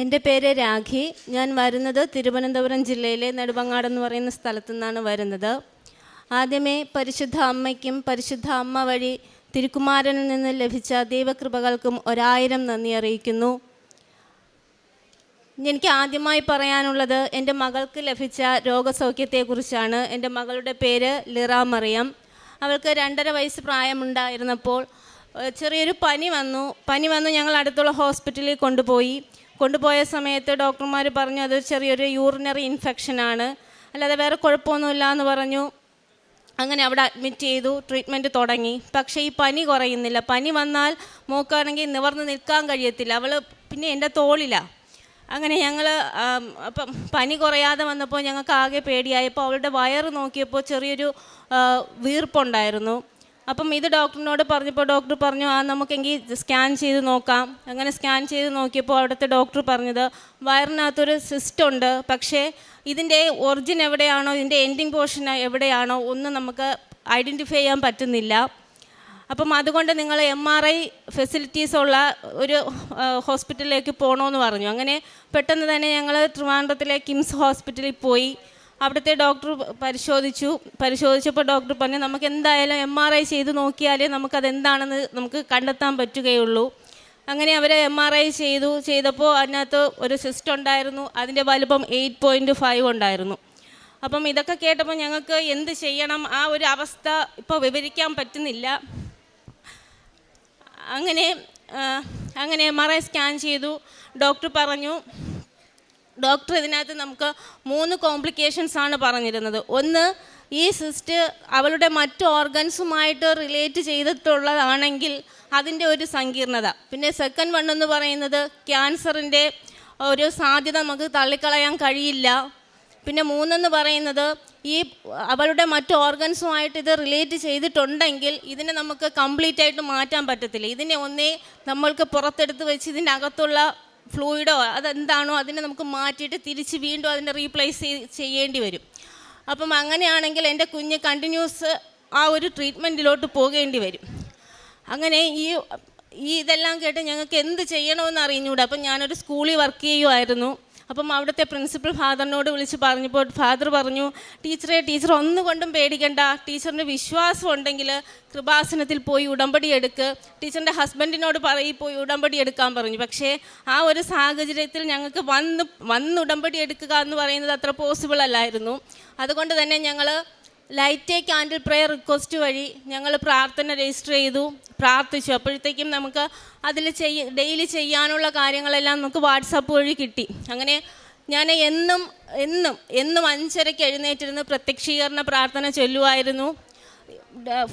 എന്റെ പേര് രാഖി. ഞാൻ വരുന്നത് തിരുവനന്തപുരം ജില്ലയിലെ നെടുമങ്ങാട് എന്ന് പറയുന്ന സ്ഥലത്തു നിന്നാണ് വരുന്നത്. ആദ്യമേ പരിശുദ്ധ അമ്മയ്ക്കും പരിശുദ്ധ അമ്മ വഴി തിരുക്കുമാരനിൽ നിന്ന് ലഭിച്ച ദൈവകൃപകൾക്കും ഒരായിരം നന്ദി അറിയിക്കുന്നു. എനിക്ക് ആദ്യമായി പറയാനുള്ളത് എന്റെ മകൾക്ക് ലഭിച്ച രോഗസൗഖ്യത്തെക്കുറിച്ചാണ്. എന്റെ മകളുടെ പേര് ലിറ മറിയം. അവൾക്ക് രണ്ടര വയസ്സ് പ്രായമുണ്ടായിരുന്നപ്പോൾ ചെറിയൊരു പനി വന്നു. പനി വന്ന് ഞങ്ങൾ അടുത്തുള്ള ഹോസ്പിറ്റലിൽ കൊണ്ടുപോയി. കൊണ്ടുപോയ സമയത്ത് ഡോക്ടർമാർ പറഞ്ഞു അത് ചെറിയൊരു യൂറിനറി ഇൻഫെക്ഷനാണ് അല്ലാതെ വേറെ കുഴപ്പമൊന്നുമില്ല എന്ന് പറഞ്ഞു. അങ്ങനെ അവിടെ അഡ്മിറ്റ് ചെയ്തു ട്രീറ്റ്മെന്റ് തുടങ്ങി. പക്ഷേ ഈ പനി കുറയുന്നില്ല. പനി വന്നാൽ മോക്കാണെങ്കിൽ നിവർന്ന് നിൽക്കാൻ കഴിയത്തില്ല. അവൾ പിന്നെ എന്റെ തോളിലാണ് അങ്ങനെ ഞങ്ങൾ അപ്പം പനി കുറയാതെ വന്നപ്പോൾ ഞങ്ങൾക്ക് ആകെ പേടിയായപ്പോൾ അവളുടെ വയറ് നോക്കിയപ്പോൾ ചെറിയൊരു വീർപ്പുണ്ടായിരുന്നു. അപ്പം ഇത് ഡോക്ടറിനോട് പറഞ്ഞപ്പോൾ ഡോക്ടർ പറഞ്ഞു ആ നമുക്കെങ്കിൽ സ്കാൻ ചെയ്ത് നോക്കാം. അങ്ങനെ സ്കാൻ ചെയ്ത് നോക്കിയപ്പോൾ അവിടുത്തെ ഡോക്ടർ പറഞ്ഞത് വയറിനകത്തൊരു സിസ്റ്റ് ഉണ്ട് പക്ഷേ ഇതിന്റെ ഒറിജിൻ എവിടെയാണോ ഇതിന്റെ എൻഡിങ് പോർഷൻ എവിടെയാണോ ഒന്നും നമുക്ക് ഐഡന്റിഫൈ ചെയ്യാൻ പറ്റുന്നില്ല. അപ്പം അതുകൊണ്ട് നിങ്ങൾ എം ആർ ഐ ഫെസിലിറ്റീസ് ഉള്ള ഒരു ഹോസ്പിറ്റലിലേക്ക് പോകണമെന്ന് പറഞ്ഞു. അങ്ങനെ പെട്ടെന്ന് തന്നെ ഞങ്ങൾ ട്രിവാൻഡ്രത്തിലെ കിംസ് ഹോസ്പിറ്റലിൽ പോയി. അവിടുത്തെ ഡോക്ടർ പരിശോധിച്ചു. പരിശോധിച്ചപ്പോൾ ഡോക്ടർ പറഞ്ഞു നമുക്ക് എന്തായാലും എം ആർ ഐ ചെയ്ത് നോക്കിയാലേ നമുക്കത് എന്താണെന്ന് നമുക്ക് കണ്ടെത്താൻ പറ്റുകയുള്ളൂ. അങ്ങനെ അവരെ എം ആർ ഐ ചെയ്തു. ചെയ്തപ്പോൾ അതിനകത്ത് ഒരു സിസ്റ്റ് ഉണ്ടായിരുന്നു. അതിന്റെ വലുപ്പം എയ്റ്റ് പോയിന്റ് ഫൈവ് ഉണ്ടായിരുന്നു. അപ്പം ഇതൊക്കെ കേട്ടപ്പോൾ ഞങ്ങൾക്ക് എന്ത് ചെയ്യണം? ആ ഒരു അവസ്ഥ ഇപ്പോൾ വിവരിക്കാൻ പറ്റുന്നില്ല. അങ്ങനെ അങ്ങനെ എം ആർ ഐ സ്കാൻ ചെയ്തു. ഡോക്ടർ പറഞ്ഞു ഡോക്ടർ ഇതിനകത്ത് നമുക്ക് മൂന്ന് കോംപ്ലിക്കേഷൻസ് ആണ് പറഞ്ഞിരുന്നത്. ഒന്ന് ഈ സിസ്റ്റ് അവളുടെ മറ്റ് ഓർഗൻസുമായിട്ട് റിലേറ്റ് ചെയ്തിട്ടുള്ളതാണെങ്കിൽ അതിന്റെ ഒരു സങ്കീർണത. പിന്നെ സെക്കൻഡ് വൺ എന്ന് പറയുന്നത് ക്യാൻസറിന്റെ ഒരു സാധ്യത നമുക്ക് തള്ളിക്കളയാൻ കഴിയില്ല. പിന്നെ മൂന്നെന്ന് പറയുന്നത് ഈ അവളുടെ മറ്റു ഓർഗൻസുമായിട്ട് ഇത് റിലേറ്റ് ചെയ്തിട്ടുണ്ടെങ്കിൽ ഇതിനെ നമുക്ക് കംപ്ലീറ്റ് ആയിട്ട് മാറ്റാൻ പറ്റത്തില്ല. ഇതിനെ ഒന്നേ നമ്മൾക്ക് പുറത്തെടുത്ത് വെച്ച് അകത്തുള്ള ഫ്ലൂയിഡോ അതെന്താണോ അതിനെ നമുക്ക് മാറ്റിയിട്ട് തിരിച്ച് വീണ്ടും അതിനെ റീപ്ലേസ് ചെയ്യേണ്ടി വരും. അപ്പം അങ്ങനെയാണെങ്കിൽ എന്റെ കുഞ്ഞ് കണ്ടിന്യൂസ് ആ ഒരു ട്രീറ്റ്മെന്റിലോട്ട് പോകേണ്ടി വരും. അങ്ങനെ ഈ ഈ ഇതെല്ലാം കേട്ട് ഞങ്ങൾക്ക് എന്ത് ചെയ്യണമെന്ന് അറിഞ്ഞുകൂടെ. അപ്പം ഞാനൊരു സ്കൂളിൽ വർക്ക് ചെയ്യുമായിരുന്നു അപ്പം അവിടുത്തെ പ്രിൻസിപ്പൽ ഫാദറിനോട് വിളിച്ച് പറഞ്ഞപ്പോൾ ഫാദർ പറഞ്ഞു ടീച്ചറെ ടീച്ചർ ഒന്നുകൊണ്ടും പേടിക്കണ്ട. ടീച്ചറിന് വിശ്വാസം ഉണ്ടെങ്കിൽ കൃപാസനത്തിൽ പോയി ഉടമ്പടി എടുക്ക്. ടീച്ചറിന്റെ ഹസ്ബൻഡിനോട് പറയി പോയി ഉടമ്പടി എടുക്കാൻ പറഞ്ഞു. പക്ഷേ ആ ഒരു സാഹചര്യത്തിൽ ഞങ്ങൾക്ക് വന്ന് വന്ന് ഉടമ്പടി എടുക്കുക എന്ന് പറയുന്നത് അത്ര പോസിബിൾ അല്ലായിരുന്നു. അതുകൊണ്ട് തന്നെ ഞങ്ങൾ ലൈറ്റ് ക്യാൻഡിൽ പ്രെയർ റിക്വസ്റ്റ് വഴി ഞങ്ങൾ പ്രാർത്ഥന രജിസ്റ്റർ ചെയ്തു പ്രാർത്ഥിച്ചു. അപ്പോഴത്തേക്കും നമുക്ക് അതിൽ ചെയ്യ ഡെയിലി ചെയ്യാനുള്ള കാര്യങ്ങളെല്ലാം നമുക്ക് വാട്സാപ്പ് വഴി കിട്ടി. അങ്ങനെ ഞാൻ എന്നും എന്നും എന്നും അഞ്ചരയ്ക്ക് എഴുന്നേറ്റിരുന്ന് പ്രത്യക്ഷീകരണ പ്രാർത്ഥന ചൊല്ലുമായിരുന്നു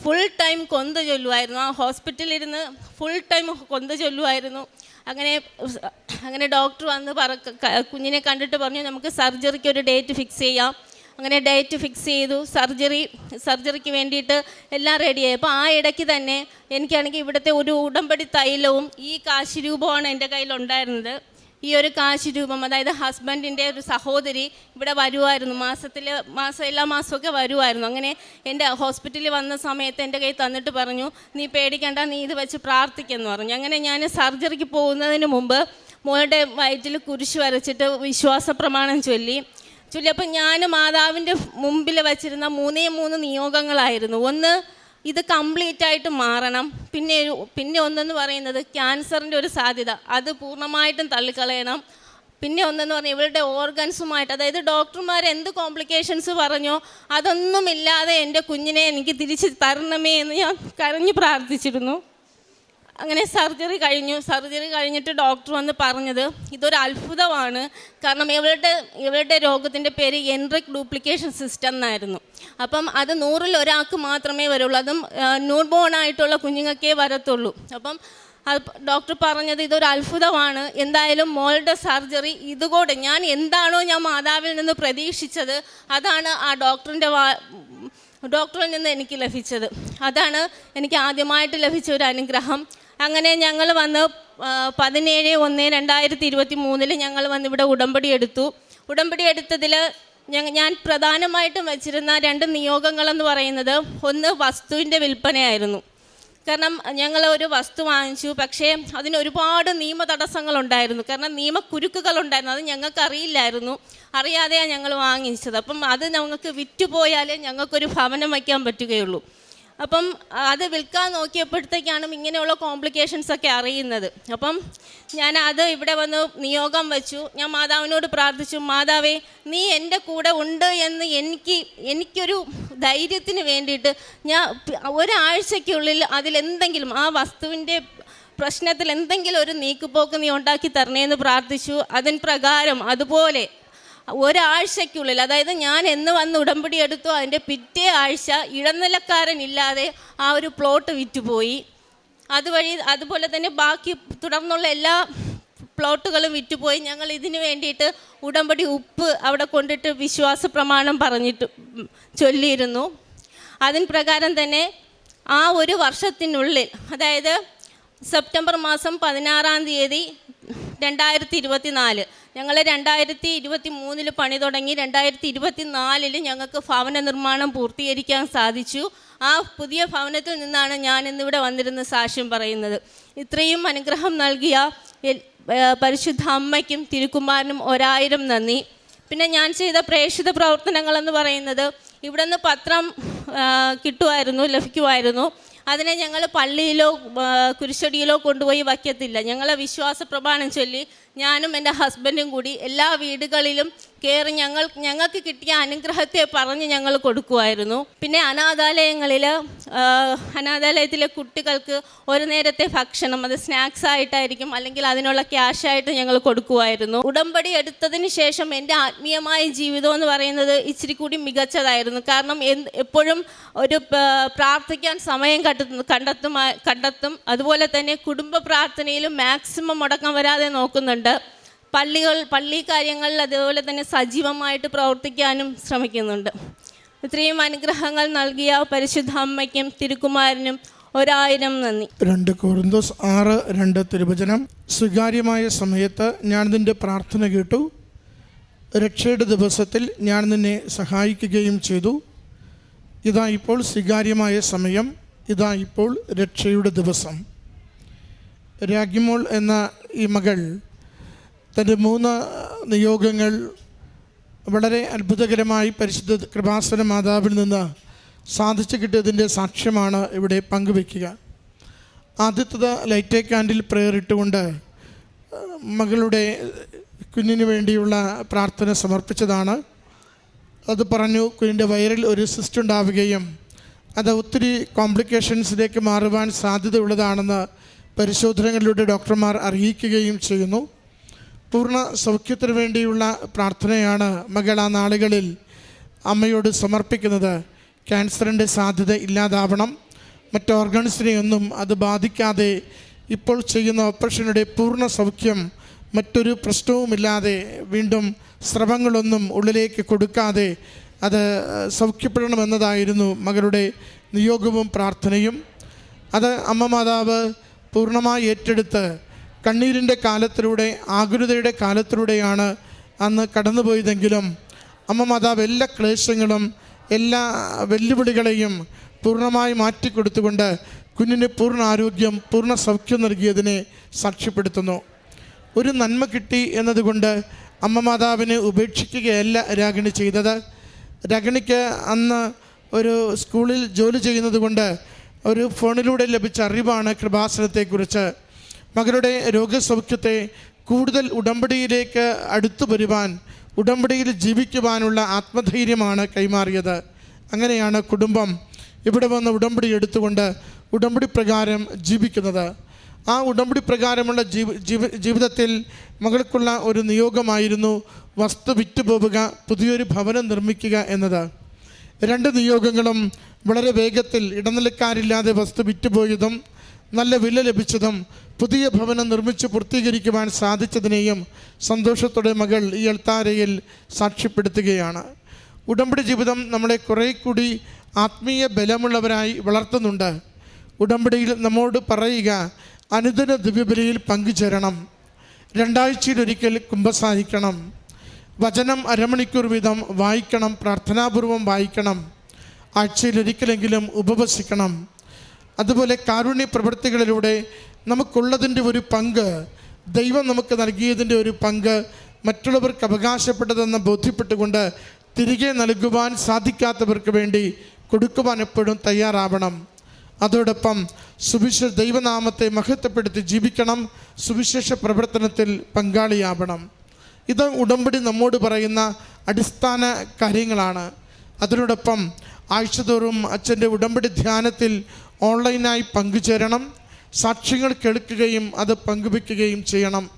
ഫുൾ ടൈം കൊന്ത് ചൊല്ലുമായിരുന്നു ആ ഹോസ്പിറ്റലിരുന്ന് ഫുൾ ടൈം കൊന്ത് ചൊല്ലുമായിരുന്നു അങ്ങനെ അങ്ങനെ ഡോക്ടർ വന്ന് പറ കുഞ്ഞിനെ കണ്ടിട്ട് പറഞ്ഞു നമുക്ക് സർജറിക്ക് ഒരു ഡേറ്റ് ഫിക്സ് ചെയ്യാം. അങ്ങനെ ഡേറ്റ് ഫിക്സ് ചെയ്തു. സർജറി സർജറിക്ക് വേണ്ടിയിട്ട് എല്ലാം റെഡിയായി അപ്പോൾ ആ ഇടയ്ക്ക് തന്നെ എനിക്കാണെങ്കിൽ ഇവിടുത്തെ ഒരു ഉടമ്പടി തൈലവും ഈ കാശ് രൂപമാണ് എന്റെ കയ്യിലുണ്ടായിരുന്നത് ഈ ഒരു കാശ് രൂപം അതായത് ഹസ്ബൻഡിന്റെ ഒരു സഹോദരി ഇവിടെ വരുമായിരുന്നു മാസത്തിൽ മാസം എല്ലാ മാസമൊക്കെ വരുമായിരുന്നു അങ്ങനെ എന്റെ ഹോസ്പിറ്റലിൽ വന്ന സമയത്ത് എന്റെ കയ്യിൽ തന്നിട്ട് പറഞ്ഞു നീ പേടിക്കണ്ട നീ ഇത് വെച്ച് പ്രാർത്ഥിക്കെന്ന് പറഞ്ഞു. അങ്ങനെ ഞാൻ സർജറിക്ക് പോകുന്നതിന് മുമ്പ് മോളുടെ വയറ്റിൽ കുരിശ് വരച്ചിട്ട് വിശ്വാസ പ്രമാണം ചൊല്ലി. ചൊല്ലിയപ്പോൾ ഞാൻ മാതാവിന്റെ മുമ്പിൽ വച്ചിരുന്ന മൂന്നേ മൂന്ന് നിയോഗങ്ങളായിരുന്നു. ഒന്ന് ഇത് കംപ്ലീറ്റ് ആയിട്ട് മാറണം. പിന്നെ പിന്നെ ഒന്നെന്ന് പറയുന്നത് ക്യാൻസറിന്റെ ഒരു സാധ്യത. അത് പൂർണമായിട്ടും തള്ളിക്കളയണം. പിന്നെ ഒന്നെന്ന് പറഞ്ഞാൽ ഇവരുടെ ഓർഗൻസുമായിട്ട് അതായത് ഡോക്ടർമാർ എന്ത് കോംപ്ലിക്കേഷൻസ് പറഞ്ഞോ അതൊന്നുമില്ലാതെ എന്റെ കുഞ്ഞിനെ എനിക്ക് തിരിച്ച് തരണമേ എന്ന് ഞാൻ കരഞ്ഞു പ്രാർത്ഥിച്ചിരുന്നു. അങ്ങനെ സർജറി കഴിഞ്ഞു. സർജറി കഴിഞ്ഞിട്ട് ഡോക്ടർ വന്ന് പറഞ്ഞത് ഇതൊരു അത്ഭുതമാണ്. കാരണം ഇവളുടെ ഇവളുടെ രോഗത്തിന്റെ പേര് എൻട്രിക് ഡ്യൂപ്ലിക്കേഷൻ സിസ്റ്റം എന്നായിരുന്നു. അപ്പം അത് നൂറിൽ ഒരാൾക്ക് മാത്രമേ വരുള്ളൂ. അതും ന്യൂ ബോൺ ആയിട്ടുള്ള കുഞ്ഞുങ്ങൾക്കേ വരത്തുള്ളൂ. അപ്പം ഡോക്ടർ പറഞ്ഞത് ഇതൊരു അത്ഭുതമാണ്. എന്തായാലും മോളുടെ സർജറി ഇതുകൂടെ ഞാൻ എന്താണോ ഞാൻ മാതാവിൽ നിന്ന് പ്രതീക്ഷിച്ചത് അതാണ് ആ ഡോക്ടറിന്റെ വാ ഡോക്ടറിൽ നിന്ന് എനിക്ക് ലഭിച്ചത്. അതാണ് എനിക്ക് ആദ്യമായിട്ട് ലഭിച്ച ഒരു അനുഗ്രഹം. അങ്ങനെ ഞങ്ങൾ വന്ന് പതിനേഴ് ഒന്ന് രണ്ടായിരത്തി ഇരുപത്തി മൂന്നിൽ ഞങ്ങൾ വന്ന് ഇവിടെ ഉടമ്പടി എടുത്തു. ഉടമ്പടി എടുത്തതിൽ ഞാൻ പ്രധാനമായിട്ടും വച്ചിരുന്ന രണ്ട് നിയോഗങ്ങളെന്ന് പറയുന്നത് ഒന്ന് വസ്തുവിന്റെ വിൽപ്പനയായിരുന്നു. കാരണം ഞങ്ങൾ ഒരു വസ്തു വാങ്ങിച്ചു പക്ഷേ അതിന് ഒരുപാട് നിയമ തടസ്സങ്ങളുണ്ടായിരുന്നു. കാരണം നിയമക്കുരുക്കുകളുണ്ടായിരുന്നു അത് ഞങ്ങൾക്ക് അറിയില്ലായിരുന്നു അറിയാതെയാണ് ഞങ്ങൾ വാങ്ങിച്ചത്. അപ്പം അത് ഞങ്ങൾക്ക് വിറ്റുപോയാലേ ഞങ്ങൾക്കൊരു ഭവനം വയ്ക്കാൻ പറ്റുകയുള്ളൂ. അപ്പം അത് വിൽക്കാൻ നോക്കിയപ്പോഴത്തേക്കാണ് ഇങ്ങനെയുള്ള കോംപ്ലിക്കേഷൻസ് ഒക്കെ അറിയുന്നത്. അപ്പം ഞാൻ അത് ഇവിടെ വന്ന് നിയോഗം വെച്ചു. ഞാൻ മാതാവിനോട് പ്രാർത്ഥിച്ചു മാതാവേ നീ എന്റെ കൂടെ ഉണ്ട് എന്ന് എനിക്ക് എനിക്കൊരു ധൈര്യത്തിന് വേണ്ടിയിട്ട് ഞാൻ ഒരാഴ്ചയ്ക്കുള്ളിൽ അതിലെന്തെങ്കിലും ആ വസ്തുവിന്റെ പ്രശ്നത്തിൽ എന്തെങ്കിലും ഒരു നീക്കുപോക്ക് നീ ഉണ്ടാക്കി തരണേന്ന് പ്രാർത്ഥിച്ചു. അതിൻ പ്രകാരം അതുപോലെ ഒരാഴ്ചയ്ക്കുള്ളിൽ അതായത് ഞാൻ എന്ന് വന്ന് ഉടമ്പടി എടുത്തു അതിന്റെ പിറ്റേ ആഴ്ച ഇടനിലക്കാരനില്ലാതെ ആ ഒരു പ്ലോട്ട് വിറ്റുപോയി. അതുവഴി അതുപോലെ തന്നെ ബാക്കി തുടർന്നുള്ള എല്ലാ പ്ലോട്ടുകളും വിറ്റുപോയി. ഞങ്ങൾ ഇതിന് വേണ്ടിയിട്ട് ഉടമ്പടി ഉപ്പ് അവിടെ കൊണ്ടിട്ട് വിശ്വാസ പ്രമാണം പറഞ്ഞിട്ട് ചൊല്ലിയിരുന്നു. അതിന് പ്രകാരം തന്നെ ആ ഒരു വർഷത്തിനുള്ളിൽ അതായത് സെപ്റ്റംബർ മാസം പതിനാറാം തീയതി രണ്ടായിരത്തി ഇരുപത്തി നാല് ഞങ്ങൾ രണ്ടായിരത്തി ഇരുപത്തി മൂന്നിൽ പണി തുടങ്ങി രണ്ടായിരത്തി ഇരുപത്തി നാലിൽ ഞങ്ങൾക്ക് ഭവന നിർമ്മാണം പൂർത്തീകരിക്കാൻ സാധിച്ചു. ആ പുതിയ ഭവനത്തിൽ നിന്നാണ് ഞാൻ ഇന്നിവിടെ വന്നിരുന്ന സാക്ഷ്യം പറയുന്നത്. ഇത്രയും അനുഗ്രഹം നൽകിയ പരിശുദ്ധ അമ്മയ്ക്കും തിരുക്കുമാരനും ഒരായിരം നന്ദി. പിന്നെ ഞാൻ ചെയ്ത പ്രേക്ഷിത പ്രവർത്തനങ്ങളെന്ന് പറയുന്നത് ഇവിടെ നിന്ന് പത്രം കിട്ടുമായിരുന്നു ലഭിക്കുമായിരുന്നു. അതിനെ ഞങ്ങൾ പള്ളിയിലോ കുരിശടിയിലോ കൊണ്ടുപോയി വയ്ക്കത്തില്ല. ഞങ്ങളെ വിശ്വാസ പ്രമാണം ചൊല്ലി ഞാനും എന്റെ ഹസ്ബൻഡും കൂടി എല്ലാ വീടുകളിലും കയറി ഞങ്ങൾ ഞങ്ങൾക്ക് കിട്ടിയ അനുഗ്രഹത്തെ പറഞ്ഞ് ഞങ്ങൾ കൊടുക്കുമായിരുന്നു പിന്നെ അനാഥാലയങ്ങളിൽ അനാഥാലയത്തിലെ കുട്ടികൾക്ക് ഒരു നേരത്തെ ഭക്ഷണം അത് സ്നാക്സ് ആയിട്ടായിരിക്കും അല്ലെങ്കിൽ അതിനുള്ള ക്യാഷായിട്ട് ഞങ്ങൾ കൊടുക്കുമായിരുന്നു ഉടമ്പടി എടുത്തതിന് ശേഷം എന്റെ ആത്മീയമായ ജീവിതം എന്ന് പറയുന്നത് ഇച്ചിരി കൂടി മികച്ചതായിരുന്നു. കാരണം എപ്പോഴും ഒരു പ്രാർത്ഥിക്കാൻ സമയം കണ്ടെത്തും കണ്ടെത്തും കണ്ടെത്തും. അതുപോലെ തന്നെ കുടുംബ പ്രാർത്ഥനയിലും മാക്സിമം മുടക്കം വരാതെ നോക്കുന്നുണ്ട്. പള്ളികൾ പള്ളി കാര്യങ്ങളിൽ അതുപോലെ തന്നെ സജീവമായിട്ട് പ്രവർത്തിക്കാനും ശ്രമിക്കുന്നുണ്ട്. ഇത്രയും അനുഗ്രഹങ്ങൾ നൽകിയ പരിശുദ്ധ അമ്മയ്ക്കും തിരുക്കുമാരനും ഒരായിരം നന്ദി. രണ്ട് കോറിന്തോസ് ആറ് രണ്ട് തിരുവചനം. സ്വീകാര്യമായ സമയത്ത് ഞാൻ നിന്റെ പ്രാർത്ഥന കേട്ടു. രക്ഷയുടെ ദിവസത്തിൽ ഞാൻ നിന്നെ സഹായിക്കുകയും ചെയ്തു. ഇതാ ഇപ്പോൾ സ്വീകാര്യമായ സമയം. ഇതാ ഇപ്പോൾ രക്ഷയുടെ ദിവസം. രാഗിമോൾ എന്ന ഈ മകൾ തന്റെ മൂന്ന് നിയോഗങ്ങൾ വളരെ അത്ഭുതകരമായി പരിശുദ്ധ കൃപാസന മാതാവിൽ നിന്ന് സാധിച്ചു കിട്ടിയതിന്റെ സാക്ഷ്യമാണ് ഇവിടെ പങ്കുവെക്കുക ആദ്യത്തത് ലൈറ്റേ ക്യാൻഡിൽ പ്രെയർ ഇട്ടുകൊണ്ട് മകളുടെ കുഞ്ഞിന് വേണ്ടിയുള്ള പ്രാർത്ഥന സമർപ്പിച്ചതാണ്. അത് പറഞ്ഞു കുഞ്ഞിന്റെ വയറിൽ ഒരു സിസ്റ്റ് ഉണ്ടാവുകയും അത് ഒത്തിരി കോംപ്ലിക്കേഷൻസിലേക്ക് മാറുവാൻ സാധ്യതയുള്ളതാണെന്ന് പരിശോധനകളിലൂടെ ഡോക്ടർമാർ അറിയിക്കുകയും ചെയ്യുന്നു. പൂർണ സൗഖ്യത്തിന് വേണ്ടിയുള്ള പ്രാർത്ഥനയാണ് മകൾ ആ നാളുകളിൽ അമ്മയോട് സമർപ്പിക്കുന്നത്. ക്യാൻസറിന്റെ സാധ്യത ഇല്ലാതാവണം. മറ്റ് ഓർഗൻസിനെയൊന്നും അത് ബാധിക്കാതെ ഇപ്പോൾ ചെയ്യുന്ന ഓപ്പറേഷനുടെ പൂർണ സൗഖ്യം മറ്റൊരു പ്രശ്നവുമില്ലാതെ വീണ്ടും സ്രവങ്ങളൊന്നും ഉള്ളിലേക്ക് കൊടുക്കാതെ അത് സൗഖ്യപ്പെടണമെന്നതായിരുന്നു മകളുടെ നിയോഗവും പ്രാർത്ഥനയും. അത് അമ്മ മാതാവ് പൂർണമായി ഏറ്റെടുത്ത് കണ്ണീരിന്റെ കാലത്തിലൂടെ ആകുലതയുടെ കാലത്തിലൂടെയാണ് അന്ന് കടന്നുപോയതെങ്കിലും അമ്മ മാതാവ് എല്ലാ ക്ലേശങ്ങളും എല്ലാ വെല്ലുവിളികളെയും പൂർണമായി മാറ്റിക്കൊടുത്തുകൊണ്ട് കുഞ്ഞിന് പൂർണ ആരോഗ്യം പൂർണ സൗഖ്യം നൽകിയതിനെ സാക്ഷ്യപ്പെടുത്തുന്നു. ഒരു നന്മ കിട്ടി എന്നതുകൊണ്ട് അമ്മ മാതാവിനെ ഉപേക്ഷിക്കുകയല്ല രാഗിണി ചെയ്തത്. രാഗിണിക്ക് അന്ന് ഒരു സ്കൂളിൽ ജോലി ചെയ്യുന്നത് കൊണ്ട് ഒരു ഫോണിലൂടെ ലഭിച്ച അറിവാണ് കൃപാസനത്തെക്കുറിച്ച്. മകളുടെ രോഗസൗഖ്യത്തെ കൂടുതൽ ഉടമ്പടിയിലേക്ക് അടുത്തു വരുവാൻ ഉടമ്പടിയിൽ ജീവിക്കുവാനുള്ള ആത്മധൈര്യമാണ് കൈമാറിയത്. അങ്ങനെയാണ് കുടുംബം ഇവിടെ വന്ന് ഉടമ്പടി എടുത്തുകൊണ്ട് ഉടമ്പടി പ്രകാരം ജീവിക്കുന്നത്. ആ ഉടമ്പടി പ്രകാരമുള്ള ജീവ ജീവ ജീവിതത്തിൽ മകൾക്കുള്ള ഒരു നിയോഗമായിരുന്നു വസ്തു വിറ്റുപോവുക പുതിയൊരു ഭവനം നിർമ്മിക്കുക എന്നത്. രണ്ട് നിയോഗങ്ങളും വളരെ വേഗത്തിൽ ഇടനിലക്കാരില്ലാതെ വസ്തു വിറ്റുപോയതും നല്ല വില ലഭിച്ചതും പുതിയ ഭവനം നിർമ്മിച്ച് പൂർത്തീകരിക്കുവാൻ സാധിച്ചതിനെയും സന്തോഷത്തോടെ മകൾ ഈ എൽത്താരയിൽ സാക്ഷ്യപ്പെടുത്തുകയാണ്. ഉടമ്പടി ജീവിതം നമ്മളെ കുറേ കൂടി ആത്മീയ ബലമുള്ളവരായി വളർത്തുന്നുണ്ട്. ഉടമ്പടിയിൽ നമ്മോട് പറയുക അനുദിന ദിവ്യബലിയിൽ പങ്കുചേരണം. രണ്ടാഴ്ചയിലൊരിക്കൽ കുംഭസാഹിക്കണം. വചനം അരമണിക്കൂർ വീതം വായിക്കണം പ്രാർത്ഥനാപൂർവം വായിക്കണം. ആഴ്ചയിലൊരിക്കലെങ്കിലും ഉപവസിക്കണം. അതുപോലെ കാരുണ്യ പ്രവൃത്തികളിലൂടെ നമുക്കുള്ളതിന്റെ ഒരു പങ്ക് ദൈവം നമുക്ക് നൽകിയതിന്റെ ഒരു പങ്ക് മറ്റുള്ളവർക്ക് അവകാശപ്പെട്ടതെന്ന് ബോധ്യപ്പെട്ടുകൊണ്ട് തിരികെ നൽകുവാൻ സാധിക്കാത്തവർക്ക് വേണ്ടി കൊടുക്കുവാൻ എപ്പോഴും തയ്യാറാവണം. അതോടൊപ്പം സുവിശ ദൈവനാമത്തെ മഹത്വപ്പെടുത്തി ജീവിക്കണം സുവിശേഷ പ്രവർത്തനത്തിൽ പങ്കാളിയാവണം. ഇത് ഉടമ്പടി നമ്മോട് പറയുന്ന അടിസ്ഥാന കാര്യങ്ങളാണ്. അതിനോടൊപ്പം ആഴ്ചതോറും അച്ഛന്റെ ഉടമ്പടി ധ്യാനത്തിൽ ഓൺലൈനായി പങ്കുചേരണം. സാക്ഷ്യങ്ങൾ കേൾക്കുകയും അത് പങ്കുവയ്ക്കുകയും ചെയ്യണം.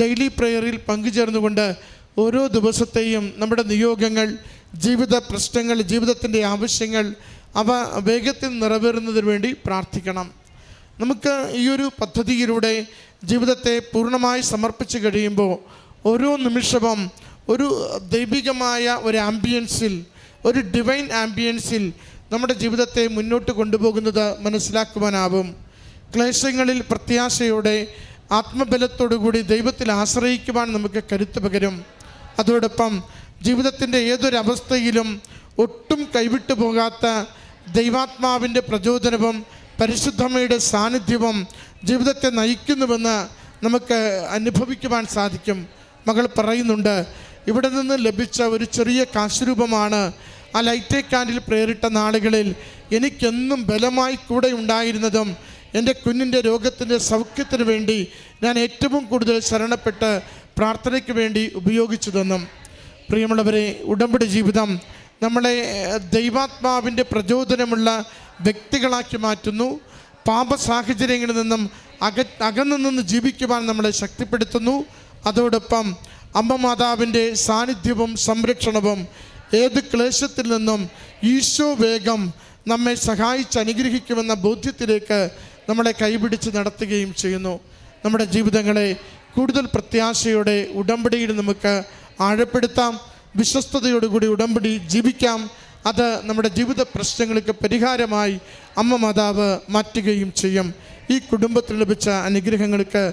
ഡെയിലി പ്രെയറിൽ പങ്കുചേർന്നുകൊണ്ട് ഓരോ ദിവസത്തെയും നമ്മുടെ നിയോഗങ്ങൾ ജീവിത പ്രശ്നങ്ങൾ ജീവിതത്തിന്റെ ആവശ്യങ്ങൾ അവ വേഗത്തിൽ നിറവേറുന്നതിന് വേണ്ടി പ്രാർത്ഥിക്കണം. നമുക്ക് ഈ ഒരു പദ്ധതിയിലൂടെ ജീവിതത്തെ പൂർണമായി സമർപ്പിച്ച് കഴിയുമ്പോൾ ഓരോ നിമിഷവും ഒരു ദൈവികമായ ഒരു ആംബിയൻസിൽ ഒരു ഡിവൈൻ ആംബിയൻസിൽ നമ്മുടെ ജീവിതത്തെ മുന്നോട്ട് കൊണ്ടുപോകുന്നത് മനസ്സിലാക്കുവാനാവും. ക്ലേശങ്ങളിൽ പ്രത്യാശയോടെ ആത്മബലത്തോടുകൂടി ദൈവത്തിൽ ആശ്രയിക്കുവാൻ നമുക്ക് കരുത്ത് പകരും. അതോടൊപ്പം ജീവിതത്തിന്റെ ഏതൊരവസ്ഥയിലും ഒട്ടും കൈവിട്ടു പോകാത്ത ദൈവാത്മാവിന്റെ പ്രചോദനവും പരിശുദ്ധമ്മയുടെ സാന്നിധ്യവും ജീവിതത്തെ നയിക്കുന്നുവെന്ന് നമുക്ക് അനുഭവിക്കുവാൻ സാധിക്കും. മകൾ പറയുന്നുണ്ട് ഇവിടെ നിന്ന് ലഭിച്ച ഒരു ചെറിയ കാശുരൂപമാണ് ആ കാൻഡിൽ പ്രേറിട്ട നാളുകളിൽ എനിക്കെന്നും ബലമായി കൂടെ ഉണ്ടായിരുന്നതും എന്റെ കുഞ്ഞിന്റെ രോഗത്തിന്റെ സൗഖ്യത്തിന് വേണ്ടി ഞാൻ ഏറ്റവും കൂടുതൽ ശരണപ്പെട്ട് പ്രാർത്ഥനയ്ക്ക് വേണ്ടി ഉപയോഗിച്ചതെന്നും. പ്രിയമുള്ളവരെ ഉടമ്പടി ജീവിതം നമ്മളെ ദൈവാത്മാവിന്റെ പ്രചോദനമുള്ള വ്യക്തികളാക്കി മാറ്റുന്നു. പാപ സാഹചര്യങ്ങളിൽ നിന്നും അക അകന്നു നിന്ന് ജീവിക്കുവാൻ നമ്മളെ ശക്തിപ്പെടുത്തുന്നു. അതോടൊപ്പം അമ്മ മാതാവിന്റെ സാന്നിധ്യവും സംരക്ഷണവും ഏത് ക്ലേശത്തിൽ നിന്നും ഈശോ വേഗം നമ്മെ സഹായിച്ച് അനുഗ്രഹിക്കുമെന്ന ബോധ്യത്തിലേക്ക് നമ്മളെ കൈപിടിച്ച് നടത്തുകയും ചെയ്യുന്നു. നമ്മുടെ ജീവിതങ്ങളെ കൂടുതൽ പ്രത്യാശയോടെ ഉടമ്പടിയിൽ നമുക്ക് ആഴപ്പെടുത്താം. വിശ്വസ്തയോടുകൂടി ഉടമ്പടി ജീവിക്കാം. അത് നമ്മുടെ ജീവിത പ്രശ്നങ്ങൾക്ക് പരിഹാരമായി അമ്മ മാതാവ് മാറ്റുകയും ചെയ്യും. ഈ കുടുംബത്തിൽ ലഭിച്ച അനുഗ്രഹങ്ങൾക്ക്